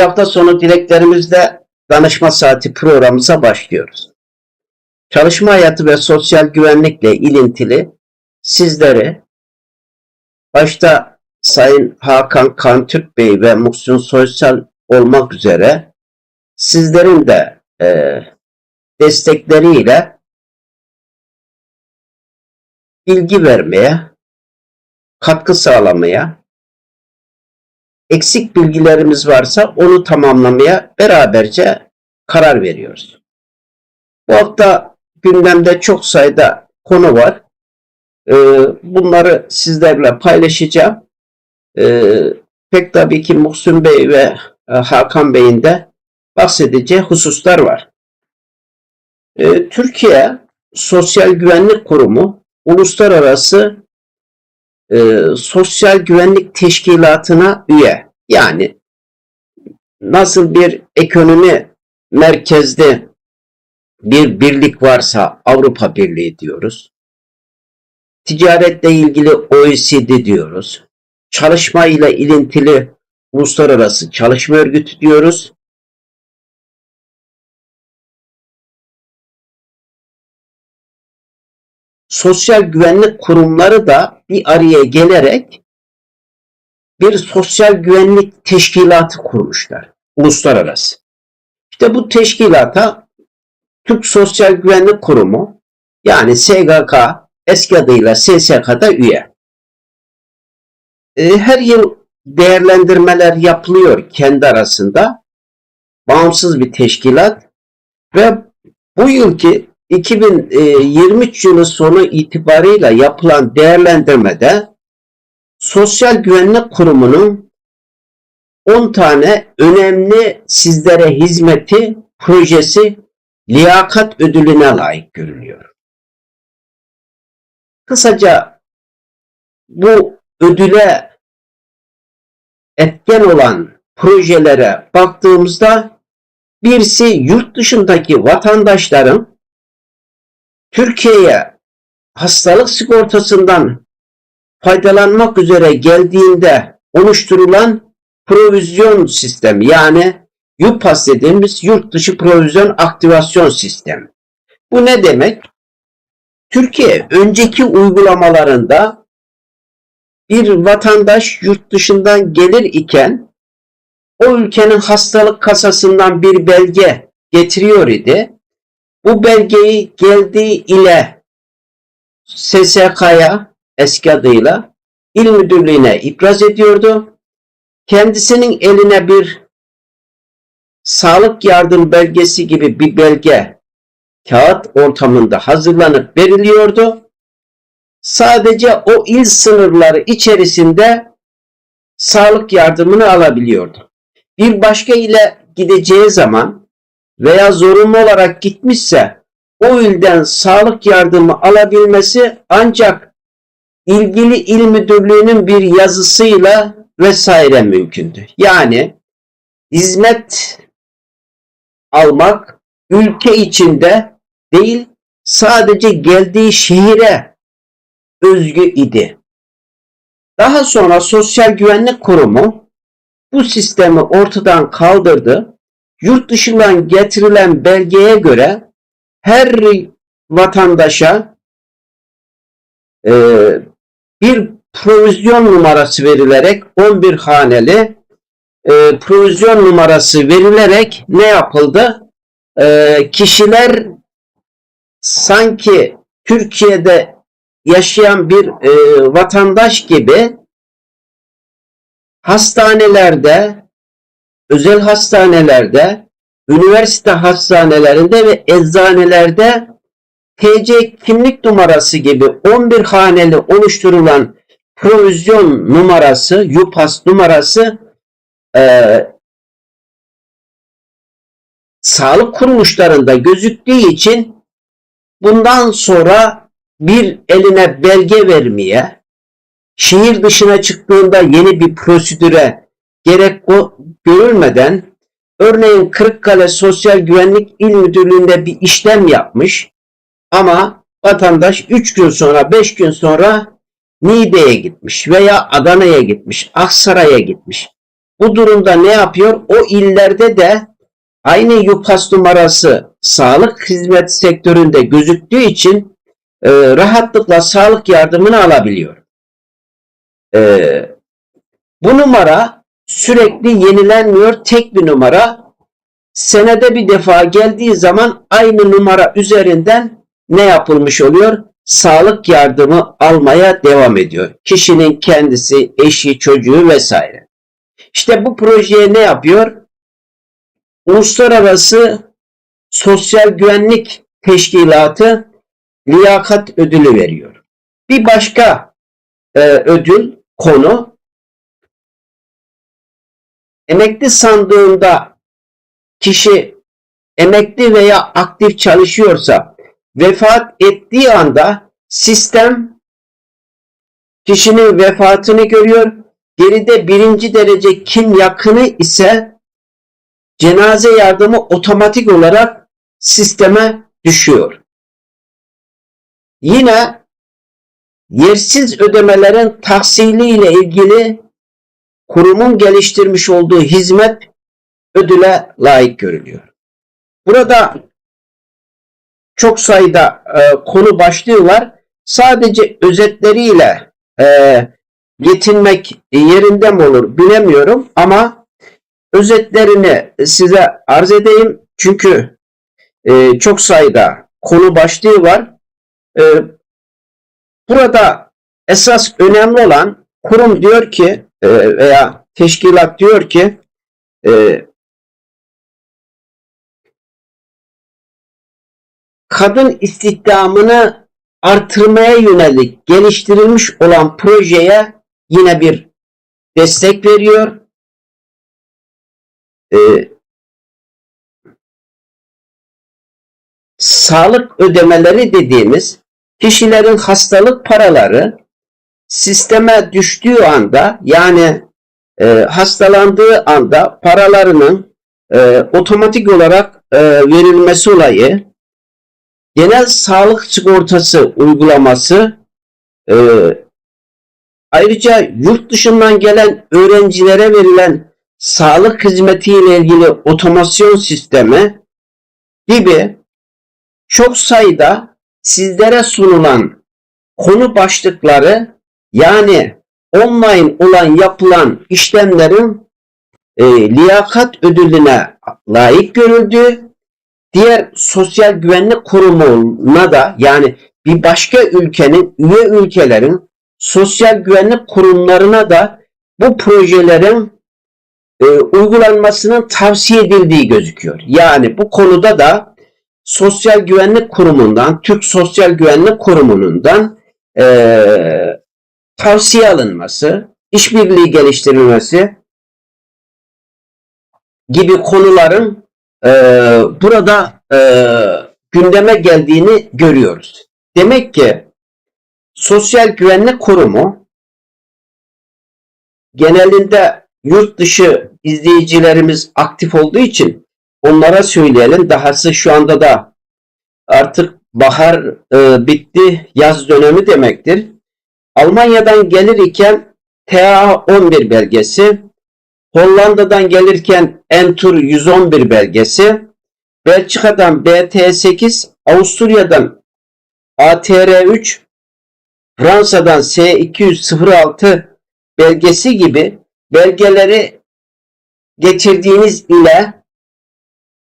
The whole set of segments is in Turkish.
Hafta sonu dileklerimizle danışma saati programımıza başlıyoruz. Çalışma hayatı ve sosyal güvenlikle ilintili sizleri başta Sayın Hakan Kantürk Bey ve Muhsin Soysal olmak üzere sizlerin de e, destekleriyle bilgi vermeye, katkı sağlamaya, eksik bilgilerimiz varsa onu tamamlamaya beraberce karar veriyoruz. Bu hafta gündemde çok sayıda konu var. Ee, bunları sizlerle paylaşacağım. Ee, pek tabii ki Muhsin Bey ve e, Hakan Bey'in de bahsedeceği hususlar var. Ee, Türkiye Sosyal Güvenlik Kurumu uluslararası e, sosyal güvenlik teşkilatına üye. Yani nasıl bir ekonomi merkezli bir birlik varsa Avrupa Birliği diyoruz. Ticaretle ilgili OECD diyoruz. Çalışma ile ilintili Uluslararası Çalışma Örgütü diyoruz. sosyal güvenlik kurumları da bir araya gelerek bir sosyal güvenlik teşkilatı kurmuşlar. Uluslararası. İşte bu teşkilata Türk Sosyal Güvenlik Kurumu yani SGK eski adıyla SSK'da üye. E, her yıl değerlendirmeler yapılıyor kendi arasında. Bağımsız bir teşkilat ve bu yılki 2023 yılı sonu itibarıyla yapılan değerlendirmede Sosyal Güvenlik Kurumu'nun 10 tane önemli sizlere hizmeti projesi liyakat ödülüne layık görülüyor. Kısaca bu ödüle etken olan projelere baktığımızda birisi yurt dışındaki vatandaşların Türkiye'ye hastalık sigortasından faydalanmak üzere geldiğinde oluşturulan provizyon sistemi yani YUPAS dediğimiz yurt dışı provizyon aktivasyon sistemi. Bu ne demek? Türkiye önceki uygulamalarında bir vatandaş yurt dışından gelir iken o ülkenin hastalık kasasından bir belge getiriyor idi. Bu belgeyi geldiği ile SSK'ya eski adıyla il müdürlüğüne ipraz ediyordu. Kendisinin eline bir sağlık yardım belgesi gibi bir belge kağıt ortamında hazırlanıp veriliyordu. Sadece o il sınırları içerisinde sağlık yardımını alabiliyordu. Bir başka ile gideceği zaman veya zorunlu olarak gitmişse o ilden sağlık yardımı alabilmesi ancak ilgili il müdürlüğünün bir yazısıyla vesaire mümkündü. Yani hizmet almak ülke içinde değil sadece geldiği şehire özgü idi. Daha sonra Sosyal Güvenlik Kurumu bu sistemi ortadan kaldırdı yurt dışından getirilen belgeye göre her vatandaşa e, bir provizyon numarası verilerek 11 haneli e, provizyon numarası verilerek ne yapıldı? E, kişiler sanki Türkiye'de yaşayan bir e, vatandaş gibi hastanelerde özel hastanelerde, üniversite hastanelerinde ve eczanelerde TC kimlik numarası gibi 11 haneli oluşturulan provizyon numarası, YUPAS numarası e, sağlık kuruluşlarında gözüktüğü için bundan sonra bir eline belge vermeye, şehir dışına çıktığında yeni bir prosedüre gerek görülmeden örneğin Kırıkkale Sosyal Güvenlik İl Müdürlüğü'nde bir işlem yapmış ama vatandaş 3 gün sonra 5 gün sonra Niğde'ye gitmiş veya Adana'ya gitmiş, Aksaray'a gitmiş. Bu durumda ne yapıyor? O illerde de aynı YUPAS numarası sağlık hizmet sektöründe gözüktüğü için e, rahatlıkla sağlık yardımını alabiliyor. E, bu numara sürekli yenilenmiyor. Tek bir numara. Senede bir defa geldiği zaman aynı numara üzerinden ne yapılmış oluyor? Sağlık yardımı almaya devam ediyor. Kişinin kendisi, eşi, çocuğu vesaire. İşte bu projeye ne yapıyor? Uluslararası Sosyal Güvenlik Teşkilatı liyakat ödülü veriyor. Bir başka e, ödül konu emekli sandığında kişi emekli veya aktif çalışıyorsa vefat ettiği anda sistem kişinin vefatını görüyor. Geride birinci derece kim yakını ise cenaze yardımı otomatik olarak sisteme düşüyor. Yine yersiz ödemelerin tahsili ile ilgili kurumun geliştirmiş olduğu hizmet ödüle layık görülüyor. Burada çok sayıda e, konu başlığı var. Sadece özetleriyle e, yetinmek yerinde mi olur bilemiyorum ama özetlerini size arz edeyim. Çünkü e, çok sayıda konu başlığı var. E, burada esas önemli olan kurum diyor ki e, veya teşkilat diyor ki e, kadın istihdamını artırmaya yönelik geliştirilmiş olan projeye yine bir destek veriyor. Ee, sağlık ödemeleri dediğimiz kişilerin hastalık paraları sisteme düştüğü anda yani e, hastalandığı anda paralarının e, otomatik olarak e, verilmesi olayı genel sağlık sigortası uygulaması e, ayrıca yurt dışından gelen öğrencilere verilen sağlık hizmeti ile ilgili otomasyon sistemi gibi çok sayıda sizlere sunulan konu başlıkları yani online olan yapılan işlemlerin e, liyakat ödülüne layık görüldüğü diğer sosyal güvenlik kurumuna da yani bir başka ülkenin üye ülkelerin sosyal güvenlik kurumlarına da bu projelerin e, uygulanmasının tavsiye edildiği gözüküyor. Yani bu konuda da Sosyal Güvenlik Kurumu'ndan, Türk Sosyal Güvenlik Kurumu'ndan e, tavsiye alınması, işbirliği geliştirilmesi gibi konuların e, burada e, gündeme geldiğini görüyoruz. Demek ki Sosyal Güvenlik Kurumu genelinde yurt dışı izleyicilerimiz aktif olduğu için onlara söyleyelim. Dahası şu anda da artık bahar e, bitti, yaz dönemi demektir. Almanya'dan gelir iken TA11 belgesi, Hollanda'dan gelirken Entur 111 belgesi, Belçika'dan BT8, Avusturya'dan ATR3, Fransa'dan S206 belgesi gibi belgeleri getirdiğiniz ile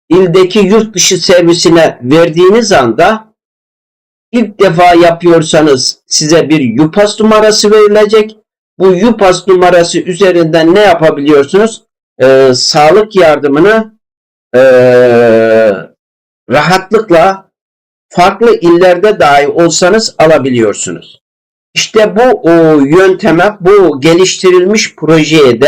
ildeki yurt dışı servisine verdiğiniz anda ilk defa yapıyorsanız size bir YUPAS numarası verilecek. Bu YUPAS numarası üzerinden ne yapabiliyorsunuz? Ee, sağlık yardımını ee, rahatlıkla farklı illerde dahi olsanız alabiliyorsunuz. İşte bu o, yönteme, bu geliştirilmiş projeye de